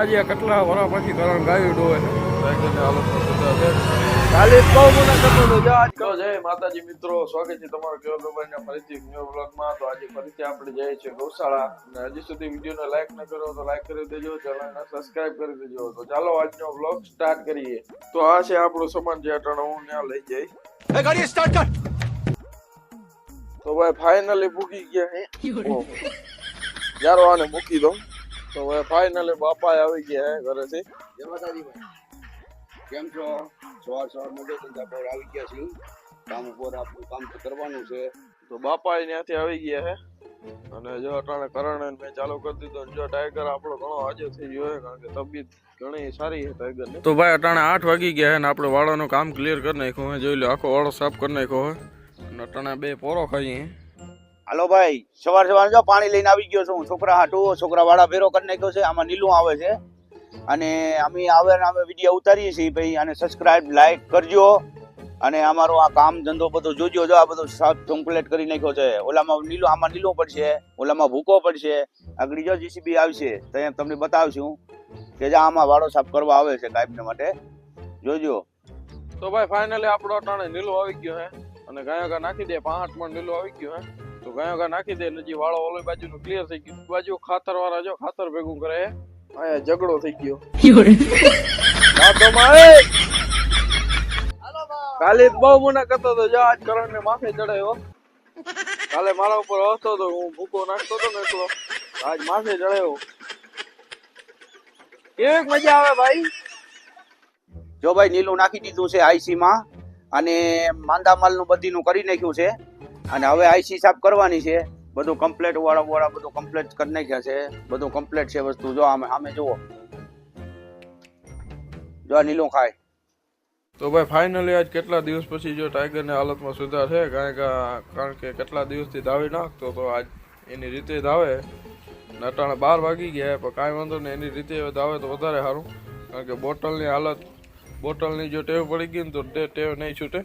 આજે કેટલા વરા પછી કરણ ગાયું ડોવે ખાલી બહુ જો જય માતાજી મિત્રો સ્વાગત છે તમારું ફરીથી ન્યુ બ્લોગમાં તો આજે ફરીથી આપણે જઈએ છીએ ગૌશાળા. અને હજી સુધી વિડીયોને લાઈક ન કરો તો લાઈક કરી દેજો ચેનલને સબસ્ક્રાઇબ કરી દેજો. તો ચાલો આજનો બ્લોગ સ્ટાર્ટ કરીએ. તો આ છે આપણો સમાન જે અટાણે હું ત્યાં લઈ જઈશ. ગાડી સ્ટાર્ટ કર! તો ભાઈ ફાઇનલી મૂકી ગયા હે. યારો આને મૂકી દઉં. તો હવે ફાઇનલી બાપા આવી ગયા હે ઘરેથી. જય માતાજી કેમ છો? સવાર સવાર મોટે ધંધા પર આવી ગયા છીએ. કામ ઉપર આપણું કામ તો કરવાનું છે. તો બાપા ત્યાંથી આવી ગયા હે. અને જો અટાણે કરણ મેં ચાલુ કરી દીધો જો ટાઈગર આપણો ઘણો આજે થઈ ગયો છે કારણ કે તબિયત ઘણી સારી છે ટાઈગર તો ભાઈ અટાણે આઠ વાગી ગયા હે ને આપણે વાળાનું કામ ક્લિયર કરી નાખ્યું હે. જોઈ લો આખો વાળો સાફ કરી નાખ્યો હે. અને અટાણે બે પોરો ખાઈએ હાલો ભાઈ, સવાર સવાર જો પાણી લઈને આવી ગયો છું. છોકરા હાટુ છોકરા વાળા ભેરો કરી નાખ્યો છે. આમાં નીલું આવે છે. અને અમે આવે ને અમે વીડિયો ઉતારીએ છીએ ભાઈ. અને સબસ્ક્રાઇબ લાઈક કરજો. અને અમારો આ કામ ધંધો બધો જોજો. જો આ બધો સાફ કમ્પ્લીટ કરી નાખ્યો છે. ઓલામાં નીલું, આમાં નીલું પડશે. ઓલામાં ભૂકો પડશે. આગળ જો જીસીબી આવશે, તો એમ તમને બતાવશું કે જે આમાં વાળો સાફ કરવા આવે છે કાયમને માટે. જોજો. તો ભાઈ ફાઇનલી આપણો અટાણે નીલો આવી ગયો હે અને ગાયો ગા નાખી દે પાંચ મણ નીલો આવી ગયો હે તો ગાયો ગા નાખી દે નજી વાળો ઓલી બાજુ નું ક્લિયર થઈ ગયું. બાજુ ખાતર વાળા જો ખાતર ભેગું કરે અહીંયા ઝઘડો થઈ ગયો. કાલે બહુ મને કરતો હતો. જો આજ કરણ ને માથે ચડાયો. કાલે મારા ઉપર હસતો હતો હું ભૂકો નાખતો હતો ને એટલો. આજ માથે ચડાયો. કેવી મજા આવે ભાઈ? જો ભાઈ નીલું નાખી દીધું છે આઈસી માં અને માંદા માલનું બધીનું કરી નાખ્યું છે. અને હવે આઈસી સાફ કરવાની છે. બધું કમ્પ્લેટ વાળા વાળા બધું કમ્પ્લેટ કરી નાખ્યા છે. બધું કમ્પ્લેટ છે વસ્તુ. જો આમે આમે જુઓ. જો આ નીલું ખાય. તો ભાઈ ફાઇનલી આજ કેટલા દિવસ પછી જો ટાઈગરની હાલતમાં સુધાર છે? કારણ કે કારણ કે કેટલા દિવસથી ધાવી નાખતો તો આજ એની રીતે ધાવે ને અટાણે બાર વાગી ગયા, પણ કાંઈ વાંધો નહીં, એની રીતે ધાવે તો વધારે સારું. કારણ કે બોટલની હાલત બોટલની જો ટેવ પડી ગઈ ને તે ટેવ નહીં છૂટે.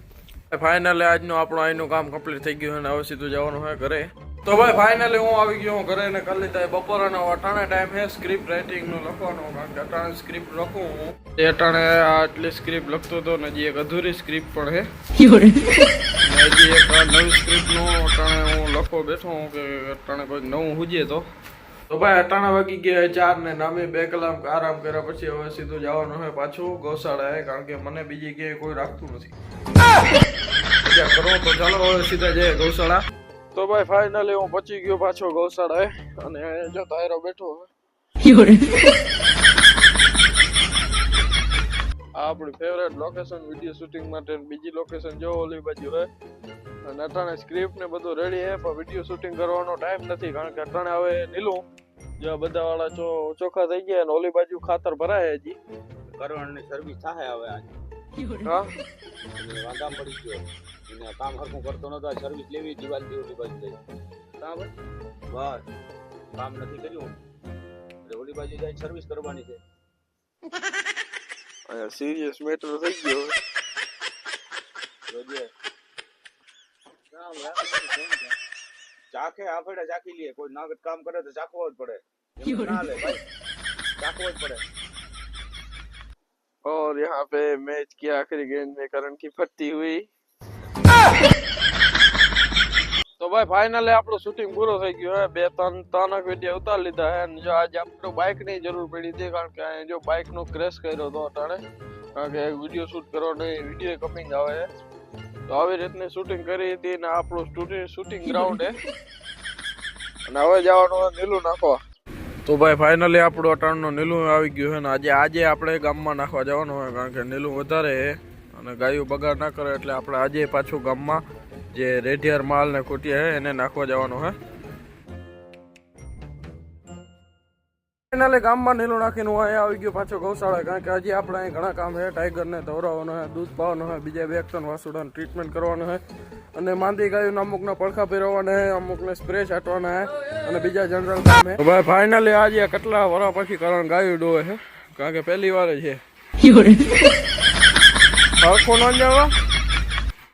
ફાઇનલી આજનું આપણું અહીંનું કામ કમ્પ્લીટ થઈ ગયું અને હવે સીધું જવાનું હોય ઘરે. તો ભાઈ ફાઇનલી હું આવી ગયો હું ઘરે ને કરી લીધા બપોરનો અટાણે ટાઈમ છે સ્ક્રિપ્ટ રાઇટિંગનું લખવાનો. કારણ કે અટાણે સ્ક્રિપ્ટ લખું હું. તે અટાણે આટલી સ્ક્રિપ્ટ લખતો હતો ને હજી એક અધૂરી સ્ક્રિપ્ટ પણ છે. હજી એક નવી સ્ક્રિપ્ટનું અટાણે હું લખો બેઠો હું કે અટાણે કોઈ નવું હુજે તો. તો ભાઈ અટાણા વાગી ગયા ચાર ને નામે બે કલાક આરામ કર્યા પછી હવે સીધું જવાનું હોય પાછું ગૌશાળાએ કારણ કે મને બીજી ક્યાંય કોઈ રાખતું નથી. કરો તો ચાલો, હવે સીધા જઈએ ગૌશાળા. તો ભાઈ ફાઇનલી હું પહોંચી ગયો પાછો ગૌશાળાએ અને જો તાયરો બેઠો હવે. આપણી ફેવરેટ લોકેશન વીડિયો શૂટિંગ માટે બીજી લોકેશન જો ઓલી બાજુ હે. અને અટાણે સ્ક્રિપ્ટ ને બધું રેડી હે, પણ વીડિયો શૂટિંગ કરવાનો ટાઈમ નથી, કારણ કે અટાણે હવે નીલું. જો બધા વાળા ચો ચોખ્ખા થઈ ગયા ને ઓલી બાજુ ખાતર ભરાય હજી. કરણની સર્વિસ થાય હવે આજે હા? વાંધા પડી ગયો. એને કામ હરખું કરતો નતો સર્વિસ લેવી દિવાલથી ઓલી બાજુ જઈ કામ બસ. કામ નથી કર્યું. એટલે ઓલી બાજુ જાય સર્વિસ કરવાની છે. અહીંયા સિરિયસ મેટર થઈ ગયો જોજે. કામ રાખવાનું કેમ છે? ચાખે આપણે ચાખી લઈએ કોઈ નાગત કામ કરે તો ચાખવો જ પડે એમ ના લે ભાઈ ચાખવો જ પડે और यहाँ पे मैच की आखिरी गेंद में करण की फटती हुई તો ભાઈ ફાઇનલી આપણું શૂટિંગ પૂરો થઈ ગયું હે બે ત્રણ ત્રણ વિડીયો ઉતારી લીધા હે અને જો આજે આપણે બાઇક ની જરૂર પડી હતી કારણ કે અહીંયા જો બાઇક નો ક્રેશ કર્યો હતો અટાણે કારણ કે વિડીયો શૂટ કરવાનો વિડીયો કમિંગ આવે છે તો આવી રીતની શૂટિંગ કરી હતી ને આપણું શૂટિંગ ગ્રાઉન્ડ હે અને હવે જવાનું નીલું નાખવા. તો ભાઈ ફાઇનલી આપણું અટાણનું નીલું આવી ગયું છે ને આજે આજે આપણે ગામમાં નાખવા જવાનું હોય, કારણ કે નીલું વધારે છે અને ગાયું બગાડ ના કરે એટલે આપણે આજે પાછું ગામમાં જે રેઢિયાર માલ ને ખૂટિયા છે એને નાખવા જવાનું છે. ફાઇનલી ગામમાં નીલું નાખીને હું અહીંયા આવી ગયો પાછો ગૌશાળા કારણ કે હજી આપણે અહીં ઘણા કામ છે. ટાઈગરને દોરાવવાનો છે દૂધ પાવાનો છે બીજા બે ત્રણ વાસુડાને ટ્રીટમેન્ટ કરવાનું છે. અને માંદી ગાયોને અમુકના પડખા પહેરવાના છે અમુકને સ્પ્રે છાંટવાના છે અને બીજા જનરલ કામ છે. ભાઈ ફાઇનલી આજે કેટલા વરા પછી કરવાનું ગાયું ડોવે છે? કારણ કે પહેલી વાર છે. હરખો ન જવા?